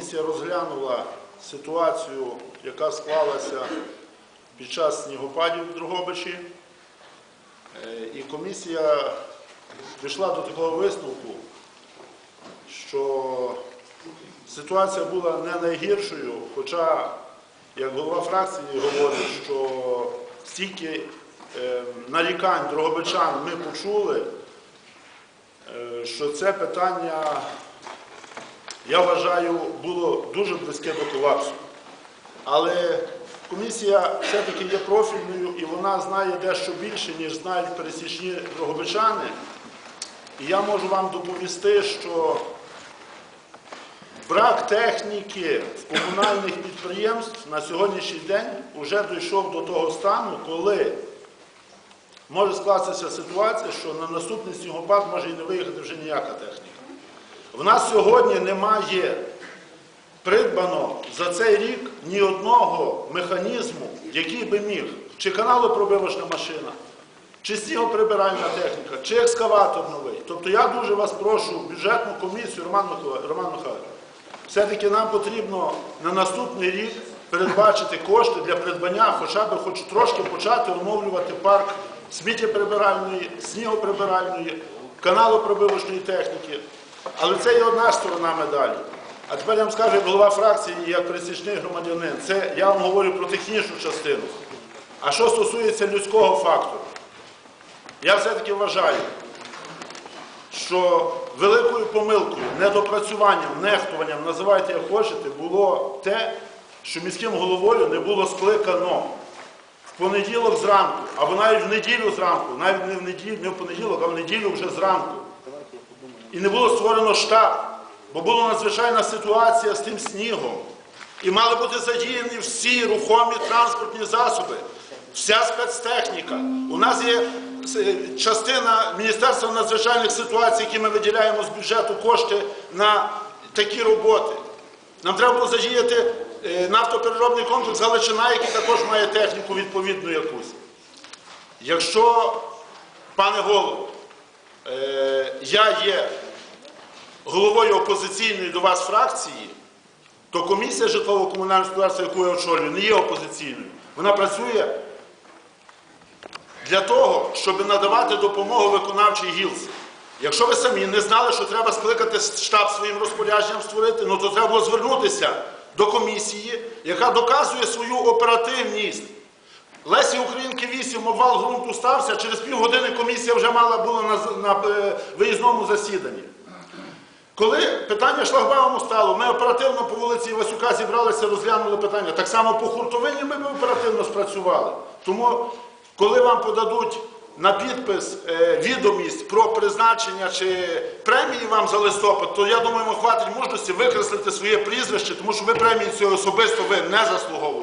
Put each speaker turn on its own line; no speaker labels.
комісія розглянула ситуацію, яка склалася під час снігопадів в Дрогобичі. Е, І комісія дійшла до такого висновку, що ситуація була не найгіршою, хоча, як голова фракції говорить, що стільки е, нарікань дрогобичан ми почули, е, що це питання, я вважаю, було дуже близьке до колапсу. Але комісія все-таки є профільною і вона знає дещо більше, ніж знають пересічні дрогобичани. І я можу вам доповісти, що брак техніки в комунальних підприємств на сьогоднішній день вже дійшов до того стану, коли може скластися ситуація, що на наступний снігопад може і не виїхати вже ніяка техніка. В нас сьогодні немає придбано за цей рік ні одного механізму, який би міг, чи каналопробивочна машина, чи снігоприбиральна техніка, чи екскаватор новий. Тобто я дуже вас прошу, бюджетну комісію, Роман Михайлович, все-таки нам потрібно на наступний рік передбачити кошти для придбання, хоча б хоч трошки почати оновлювати парк сміттєприбиральної, снігоприбиральної, каналопробивочної техніки. Але це є одна сторона медалі. А тепер я вам скажу, як голова фракції, як пересічний громадянин, це я вам говорю про технічну частину. А що стосується людського фактору, я все-таки вважаю, що великою помилкою, недопрацюванням, нехтуванням, називайте як хочете, було те, що міським головою не було скликано в понеділок зранку, або навіть в неділю зранку, навіть не в неділю, не в понеділок, а в неділю вже зранку. І не було створено штаб, бо була надзвичайна ситуація з тим снігом. І мали бути задіяні всі рухомі транспортні засоби, вся спецтехніка. У нас є е, частина Міністерства надзвичайних ситуацій, які ми виділяємо з бюджету кошти на такі роботи. Нам треба було задіяти е, нафтопереробний комплекс Галичина, який також має техніку відповідну якусь. Якщо, пане голово, е, я є головою опозиційної до вас фракції, то комісія житлово-комунального господарства, яку я очолюю, не є опозиційною. Вона працює для того, щоб надавати допомогу виконавчій гілці. Якщо ви самі не знали, що треба скликати штаб своїм розпорядженням створити, ну то треба було звернутися до комісії, яка доказує свою оперативність. Лесі Українки 8 обвал ґрунту стався, через півгодини комісія вже мала була на е, виїзному засіданні. Коли питання шлагбауму стало, ми оперативно по вулиці Васюка зібралися, розглянули питання. Так само по хуртовині ми оперативно спрацювали. Тому, коли вам подадуть на підпис е, відомість про призначення чи премії вам за листопад, то я думаю, вам хватить мужності викреслити своє прізвище, тому що ви премії цієї особисто ви не заслуговуєте.